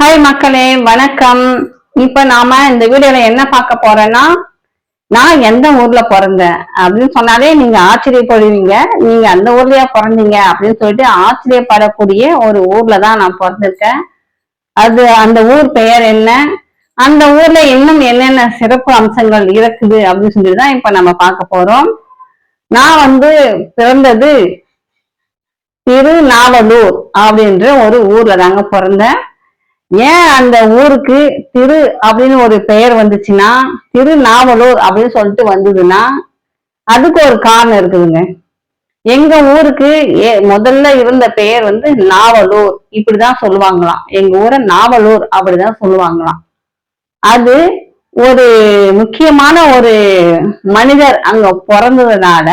Hi மக்களே வணக்கம். இப்ப நாம இந்த வீடியோல என்ன பார்க்க போறோம்னா நான் எந்த ஊர்ல பிறந்தேன் அப்படின்னு சொன்னாலே நீங்க ஆச்சரியப்படுவீங்க. நீங்க அந்த ஊர்லயா பிறந்தீங்க அப்படின்னு சொல்லிட்டு ஆச்சரியப்படக்கூடிய ஒரு ஊர்ல தான் நான் பிறந்திருக்கேன். அது அந்த ஊர் பெயர் என்ன? அந்த ஊர்ல இன்னும் என்னென்ன சிறப்பு அம்சங்கள் இருக்குது அப்படின்னு சொல்லிட்டு தான் இப்ப நம்ம பார்க்க போறோம். நான் வந்து பிறந்தது திருநாவலூர் அப்படின்ற ஒரு ஊர்ல தாங்க பிறந்தேன். ஏன் அந்த ஊருக்கு திரு அப்படின்னு ஒரு பெயர் வந்துச்சுன்னா திருநாவலூர் அப்படின்னு சொல்லிட்டு வந்ததுன்னா அதுக்கு ஒரு காரணம் இருக்குதுங்க. எங்க ஊருக்கு ஏ முதல்ல இருந்த பெயர் வந்து நாவலூர். இப்படிதான் சொல்லுவாங்களாம். எங்க ஊரை நாவலூர் அப்படிதான் சொல்லுவாங்களாம். அது ஒரு முக்கியமான ஒரு மனிதர் அங்க பிறந்ததுனால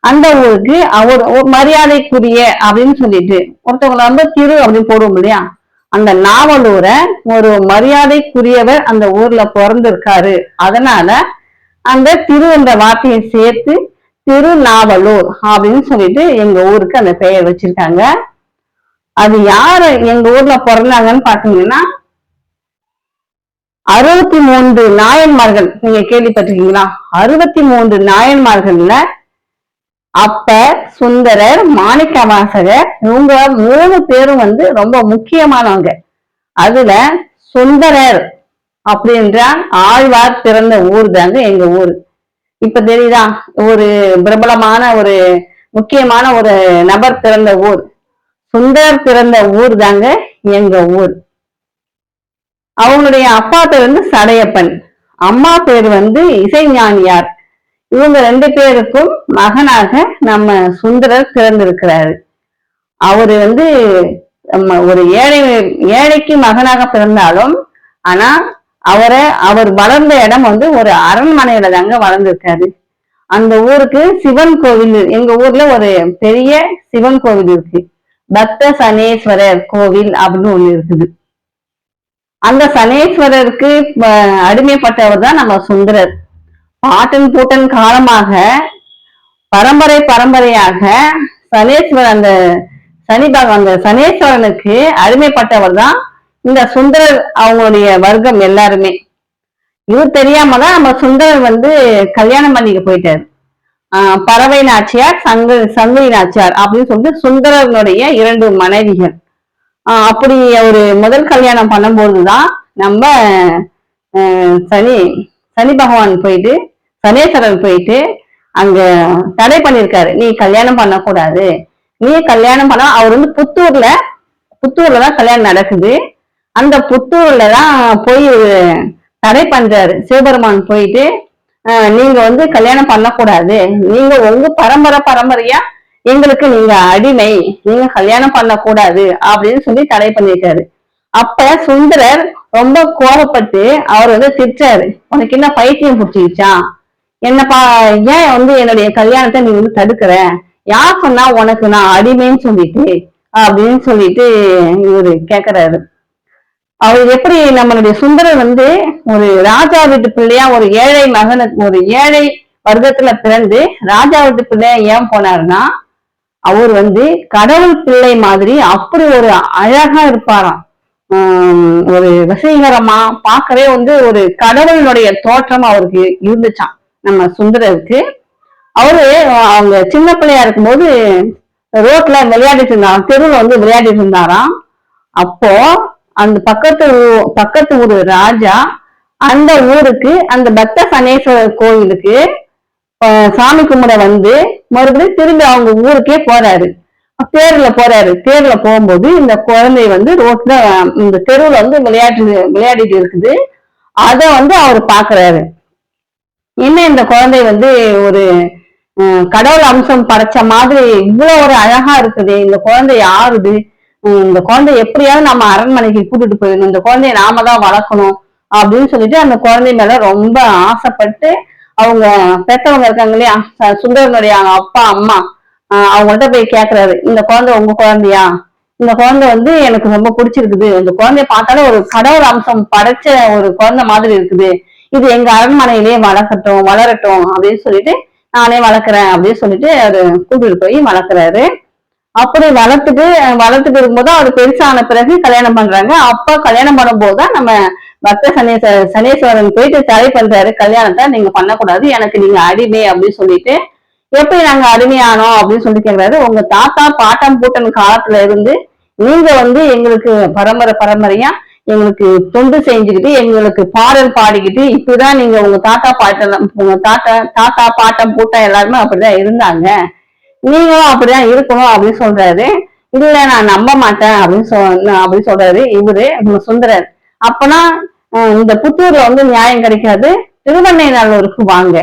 அந்த ஊருக்கு அவர் ஒரு மரியாதைக்குரிய அப்படின்னு சொல்லிட்டு ஒருத்தவங்களை வந்து திரு அப்படின்னு போடுவோம் இல்லையா? அந்த நாவலூரை ஒரு மரியாதைக்குரியவர் அந்த ஊர்ல பிறந்திருக்காரு. அதனால அந்த திரு என்ற வார்த்தையை சேர்த்து திருநாவலூர் அப்படின்னு சொல்லிட்டு எங்க ஊருக்கு அந்த பெயர் வச்சிருக்காங்க. அது யாரு எங்க ஊர்ல பிறந்தாங்கன்னு பாத்தீங்கன்னா அறுபத்தி மூன்று நாயன்மார்கள். நீங்க கேள்விப்பட்டிருக்கீங்களா? அறுபத்தி மூன்று நாயன்மார்கள்ல அப்பர் சுந்தரர் மாணிக்கவாசகர் இவங்க மூணு பேரும் வந்து ரொம்ப முக்கியமானவங்க. அதுல சுந்தரர் அப்படின்ற ஆழ்வார் பிறந்த ஊர் தாங்க எங்க ஊர். இப்ப தெரியுதா? ஒரு பிரபலமான ஒரு முக்கியமான ஒரு நபர் பிறந்த ஊர். சுந்தரர் பிறந்த ஊர் தாங்க எங்க ஊர். அவங்களுடைய அப்பா பேர் வந்து சடையப்பன். அம்மா பேர் வந்து இசைஞானியார். இவங்க ரெண்டு பேருக்கும் மகனாக நம்ம சுந்தரர் பிறந்திருக்கிறாரு. அவரு வந்து நம்ம ஒரு ஏழை ஏழைக்கு மகனாக பிறந்தாலும் ஆனா அவரை அவர் வளர்ந்த இடம் வந்து ஒரு அரண்மனையில தாங்க வளர்ந்திருக்காரு. அந்த ஊருக்கு சிவன் கோவில் எங்க ஊர்ல ஒரு பெரிய சிவன் கோவில் இருக்கு. பக்த சனேஸ்வரர் கோவில் அப்படின்னு ஒண்ணு இருக்குது. அந்த சனேஸ்வரருக்கு அடிமைப்பட்டவர் தான் நம்ம சுந்தரர். பாட்டன் பூட்டன் காலமாக பரம்பரை பரம்பரையாக சனேஸ்வரன் அந்த சனி பகவான் அந்த சனேஸ்வரனுக்கு அடிமைப்பட்டவர் தான் இந்த சுந்தரர் அவங்களுடைய வர்க்கம் எல்லாருமே. இவர் தெரியாம தான் நம்ம சுந்தரர் வந்து கல்யாணம் பண்ணிக்க போயிட்டாரு. ஆஹ் பறவை நாச்சியார் சங்கு சங்குலி நாச்சியார் அப்படின்னு சொல்லிட்டு சுந்தரனுடைய இரண்டு மனைவிகள். ஆஹ் அப்படி ஒரு முதல் கல்யாணம் பண்ணும்போதுதான் நம்ம சனி சனி பகவான் போயிட்டு சனேஸ்வரர் போயிட்டு அங்க தடை பண்ணிருக்காரு. நீ கல்யாணம் பண்ணக்கூடாது. நீ கல்யாணம் பண்ண அவர் வந்து புத்தூர்ல புத்தூர்ல தான் கல்யாணம் நடக்குது. அந்த புத்தூர்ல தான் போய் தடை பண்றாரு. சிவபெருமான் போயிட்டு நீங்க வந்து கல்யாணம் பண்ணக்கூடாது. நீங்க உங்க பரம்பரை பரம்பரையா எங்களுக்கு நீங்க அடிமை. நீங்க கல்யாணம் பண்ணக்கூடாது அப்படின்னு சொல்லி தடை பண்ணிருக்காரு. அப்ப சுந்தரர் ரொம்ப கோபப்பட்டு அவர் வந்து திட்டாரு உனக்கு என்ன பைத்தியம் பிடிச்சிருச்சா? என்னப்பா ஏன் வந்து என்னுடைய கல்யாணத்தை நீ வந்து தடுக்கிற? யார் சொன்னா உனக்கு நான் அடிமைன்னு சொல்லிட்டு அப்படின்னு சொல்லிட்டு இவரு கேக்குறாரு. அவர் எப்படி நம்மளுடைய சுந்தரர் வந்து ஒரு ராஜா வீட்டு பிள்ளையா ஒரு ஏழை மகனுக்கு ஒரு ஏழை வர்க்கத்துல பிறந்து ராஜா வீட்டு பிள்ளையா ஏன் போனாருன்னா அவர் வந்து கடவுள் பிள்ளை மாதிரி அப்படி ஒரு அழகா இருப்பாராம். ஒரு வசீகரமா பார்க்கவே வந்து ஒரு கடவுளுடைய தோற்றம் அவருக்கு இருந்துச்சான் நம்ம சுந்தரருக்கு. அவரு அவங்க சின்ன பிள்ளையா இருக்கும்போது ரோட்ல விளையாடிட்டு இருந்தாராம் தெருவில் வந்து விளையாடிட்டு இருந்தாராம். அப்போ அந்த பக்கத்து பக்கத்து ஊர் ராஜா அந்த ஊருக்கு அந்த பக்த சனேஸ்வரர் கோயிலுக்கு சாமி கும்பிட வந்து மறுபடியும் திரும்பி அவங்க ஊருக்கே போறாரு. தேர்ல போறாரு. தேர்ல போகும்போது இந்த குழந்தை வந்து ரோட்ல இந்த தெருவுல வந்து விளையாட்டு விளையாடிட்டு இருக்குது. அத வந்து அவர் பாக்குறாரு. என்ன இந்த குழந்தை வந்து ஒரு கடவுள் அம்சம் படைச்ச மாதிரி இவ்வளவு ஒரு அழகா இருக்குது. இந்த குழந்தை யாருது? இந்த குழந்தை எப்படியாவது நம்ம அரண்மனைக்கு கூட்டிட்டு போயிடணும். இந்த குழந்தைய நாம தான் வளர்க்கணும் அப்படின்னு சொல்லிட்டு அந்த குழந்தை மேல ரொம்ப ஆசைப்பட்டு அவங்க பெத்தவங்க இருக்காங்க இல்லையா? சுந்தரனுடைய அவங்க அப்பா அம்மா அவங்கள்ட்ட போய் கேக்குறாரு. இந்த குழந்தை உங்க குழந்தையா? இந்த குழந்தை வந்து எனக்கு ரொம்ப பிடிச்சிருக்குது. இந்த குழந்தைய பார்த்தாலே ஒரு கடவுள் அம்சம் படைச்ச ஒரு குழந்தை மாதிரி இருக்குது. இது எங்க அரண்மனையிலேயே வளர்க்கட்டும் வளரட்டும் அப்படின்னு சொல்லிட்டு நானே வளர்க்குறேன் அப்படின்னு சொல்லிட்டு அவரு கூட்டிட்டு போய் வளர்க்குறாரு. அப்படி வளர்த்துட்டு வளர்த்துட்டு இருக்கும்போது அவர் பெருசான பிறகு கல்யாணம் பண்றாங்க. அப்ப கல்யாணம் பண்ணும்போது தான் நம்ம பக்த சனீஸ்வர சனீஸ்வரன் போயிட்டு தடை பண்றாரு. கல்யாணத்தை நீங்க பண்ணக்கூடாது. எனக்கு நீங்க அடிமை அப்படின்னு சொல்லிட்டு எப்படி நாங்க அருமையானோம் அப்படின்னு சொல்லி கேக்குறாரு. உங்க தாத்தா பாட்டம் பூட்டன் காலத்துல இருந்து நீங்க வந்து எங்களுக்கு பரம்பரை பரம்பரையா எங்களுக்கு தொண்டு செஞ்சுக்கிட்டு எங்களுக்கு பாடல் பாடிக்கிட்டு இப்படிதான் நீங்க உங்க தாத்தா பாட்டம் உங்க தாத்தா தாத்தா பாட்டம் பூட்டம் எல்லாருமே அப்படிதான் இருந்தாங்க. நீங்களும் அப்படிதான் இருக்கணும் அப்படின்னு சொல்றாரு. இல்ல நான் நம்ப மாட்டேன் அப்படின்னு சொன்ன அப்படின்னு சொல்றாரு இவரு நம்ம சுந்தரர். அப்பனா இந்த புத்தூர்ல வந்து நியாயம் கிடைக்காது. திருவண்ணை நல்லூருக்கு வாங்க.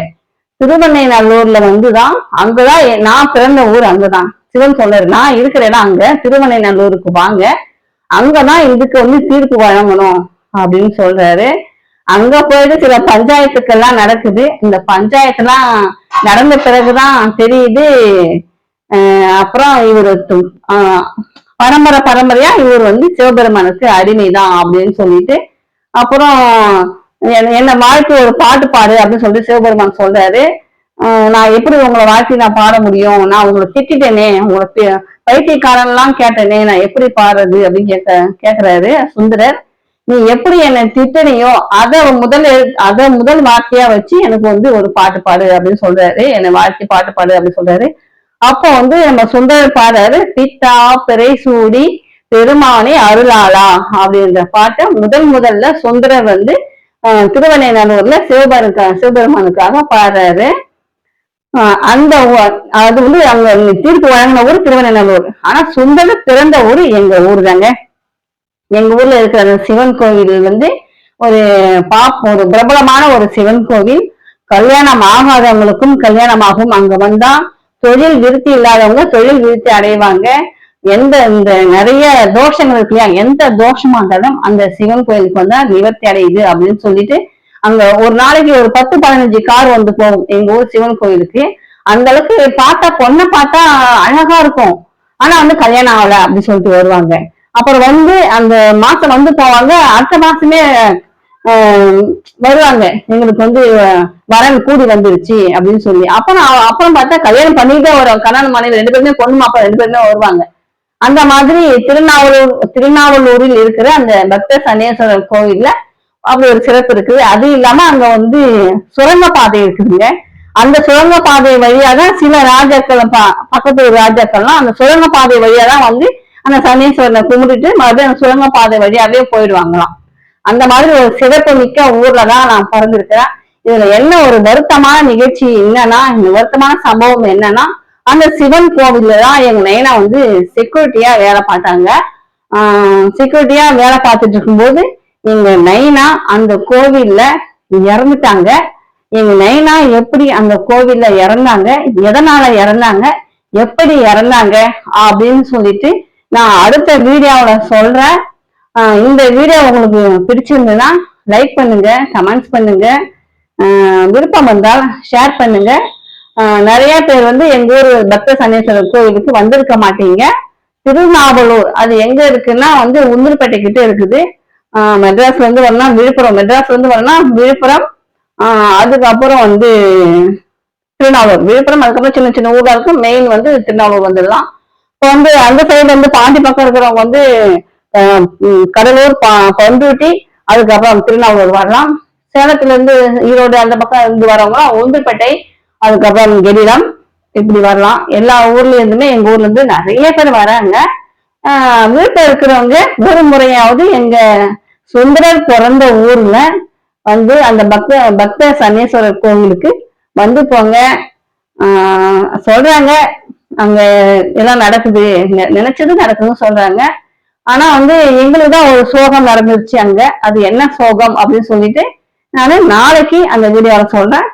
திருவண்ணைநல்லூர்ல வந்துதான் அங்கதான் நான் பிறந்த ஊர் அங்கதான். சிவன் சொல்றாரு நான் இருக்கிற இடம் அங்க திருவண்ணைநல்லூருக்கு வாங்க. அங்கதான் இதுக்கு வந்து தீர்ப்பு வழங்கணும் அப்படின்னு சொல்றாரு. அங்க போயிட்டு சில பஞ்சாயத்துக்கெல்லாம் நடக்குது. இந்த பஞ்சாயத்துலாம் நடந்த பிறகுதான் தெரியுது அப்புறம் இவர் பரம்பரை பரம்பரையா இவர் வந்து சிவபெருமானுக்கு அடிமைதான் அப்படின்னு சொல்லிட்டு அப்புறம் என்ன- வாழ்க்கை ஒரு பாட்டு பாடு அப்படின்னு சொல்லிட்டு சிவபெருமான் சொல்றாரு. நான் எப்படி உங்களை வாழ்த்தி நான் பாட முடியும்? நான் உங்களை திட்டிட்டேனே உங்களை பி- பைத்தியக்காரன்லாம் கேட்டேனே நான் எப்படி பாடுறது அப்படின்னு கேட்க கேக்குறாரு சுந்தரர். நீ எப்படி என்னை திட்டனையோ அத முதல் அதை அத முதல் வார்த்தையா வச்சு எனக்கு வந்து ஒரு பாட்டு பாடு அப்படின்னு சொல்றாரு. என்னை வாழ்க்கை பாட்டு பாடு அப்படின்னு சொல்றாரு. அப்போ வந்து நம்ம சுந்தரர் பாடுறாரு பித்தா பிறை சூடி பெருமானே அருளாளா அப்படின்ற பாட்டை முதல் முதல்ல சுந்தரர் வந்து அஹ், திருவண்ணைநல்லூர்ல சிவபெருக்கா சிவபெருமானுக்காக பாடுறாரு. அந்த அது வந்து அவங்க தீர்ப்பு வழங்கின ஊர் திருவனைநல்லூர் ஆனா சுந்தர பிறந்த ஊர் எங்க ஊர் தாங்க எங்க ஊர்ல இருக்கிற அந்த சிவன் கோவில் வந்து ஒரு பாப் ஒரு பிரபலமான ஒரு சிவன் கோவில். கல்யாணம் ஆகாதவங்களுக்கும் கல்யாணம் ஆகும் அங்க வந்தா தொழில் விருத்தி இல்லாதவங்க தொழில் விருத்தி அடைவாங்க. எந்த இந்த நிறைய தோஷங்கள் இருக்கு இல்லையா? எந்த தோஷமா இருந்தாலும் அந்த சிவன் கோயிலுக்கு வந்தா நிவர்த்தி அடையுது அப்படின்னு சொல்லிட்டு அங்க ஒரு நாளைக்கு ஒரு பத்து பதினஞ்சு கார் வந்து போகும். எங்க ஊர் சிவன் கோயிலுக்கு. அந்த அளவுக்கு பார்த்தா பொண்ணை பார்த்தா அழகா இருக்கும். ஆனா வந்து கல்யாணம் ஆகல அப்படின்னு சொல்லிட்டு வருவாங்க. அப்புறம் வந்து அந்த மாசம் வந்து போவாங்க. அடுத்த மாசமே வருவாங்க. எங்களுக்கு வந்து வரன் கூடி வந்துருச்சு அப்படின்னு சொல்லி. அப்புறம் அப்புறம் பார்த்தா கல்யாணம் பண்ணிட்டு ஒரு கல்யாணம் மனைவி ரெண்டு பேருமே பொண்ணு மாப்பா ரெண்டு பேருமே வருவாங்க. அந்த மாதிரி திருநாவலூர் திருநாவலூரில் இருக்கிற அந்த பக்த சனேஸ்வரர் கோவில்ல அப்படி ஒரு சிறப்பு இருக்குது. அது இல்லாம அங்க வந்து சுரங்க பாதை இருக்குதுங்க. அந்த சுரங்க பாதை வழியாக தான் சில ராஜாக்கள் ப- பக்கத்து ஊர் ராஜாக்கள்லாம் அந்த சுரங்க பாதை வழியா தான் வந்து அந்த சனீஸ்வரனை கும்பிட்டுட்டு மறுபடியும் அந்த சுரங்க பாதை வழியாவே போயிடுவாங்களாம். அந்த மாதிரி ஒரு சிறப்பு மிக்க ஊர்ல தான் நான் பிறந்திருக்கிறேன். இதுல என்ன ஒரு வருத்தமான நிகழ்ச்சி என்னன்னா இந்த வருத்தமான சம்பவம் என்னன்னா அந்த சிவன் கோவில்ல தான் எங்க நயனா வந்து செக்யூரிட்டியா வேலை பார்த்தாங்க. செக்யூரிட்டியா வேலை பார்த்துட்டு இருக்கும்போது எங்க நைனா அந்த கோவில்ல இறந்துட்டாங்க. எங்க நைனா எப்படி அந்த கோவில்ல இறந்தாங்க? எதனால இறந்தாங்க? எப்படி இறந்தாங்க? அப்படின்னு சொல்லிட்டு நான் அடுத்த வீடியோவில் சொல்றேன். இந்த வீடியோ உங்களுக்கு பிடிச்சிருந்ததுன்னா லைக் பண்ணுங்க கமெண்ட்ஸ் பண்ணுங்க. விருப்பம் வந்தால் ஷேர் பண்ணுங்க. நிறைய பேர் வந்து எங்க ஊர் பக்த சனீஸ்வரர் கோவிலுக்கு வந்திருக்க மாட்டீங்க. திருநாவலூர் அது எங்க இருக்குன்னா வந்து உந்திரப்பேட்டை கிட்ட இருக்குது. ஆஹ் மெட்ராஸ்ல இருந்து வரணும் விழுப்புரம் மெட்ராஸ்ல இருந்து வரணும் விழுப்புரம். ஆஹ் அதுக்கப்புறம் வந்து திருநாவூர் விழுப்புரம் அதுக்கப்புறம் சின்ன சின்ன ஊரா இருக்கும் மெயின் வந்து திருநாவூர் வந்துடலாம். இப்போ வந்து அந்த சைடு வந்து பாண்டி பக்கம் இருக்கிறவங்க வந்து கடலூர் ப- பண்ருட்டி அதுக்கப்புறம் திருநாவூர் வரலாம். சேலத்துல இருந்து ஈரோடு அந்த பக்கம் இருந்து வரவங்க உந்திரப்பேட்டை அதுக்கப்புறம் கெடிலம் இப்படி வரலாம். எல்லா ஊர்ல இருந்துமே எங்க ஊர்ல இருந்து நிறைய பேர் வராங்க. வீட்டில் இருக்கிறவங்க ஒரு முறையாவது எங்க சுந்தரர் பிறந்த ஊர்ல வந்து அந்த பக்த பக்த சனீஸ்வரர் கோவிலுக்கு வந்து போங்க. சொல்கிறாங்க சொல்றாங்க. அங்க எல்லாம் நடக்குது. நெ- நினைச்சது நடக்குதுன்னு சொல்றாங்க. ஆனா வந்து எங்களுக்கு தான் ஒரு சோகம் நடந்துருச்சு அங்க. அது என்ன சோகம் அப்படின்னு சொல்லிட்டு நான் நாளைக்கு அந்த வீடியோவில் சொல்றேன்.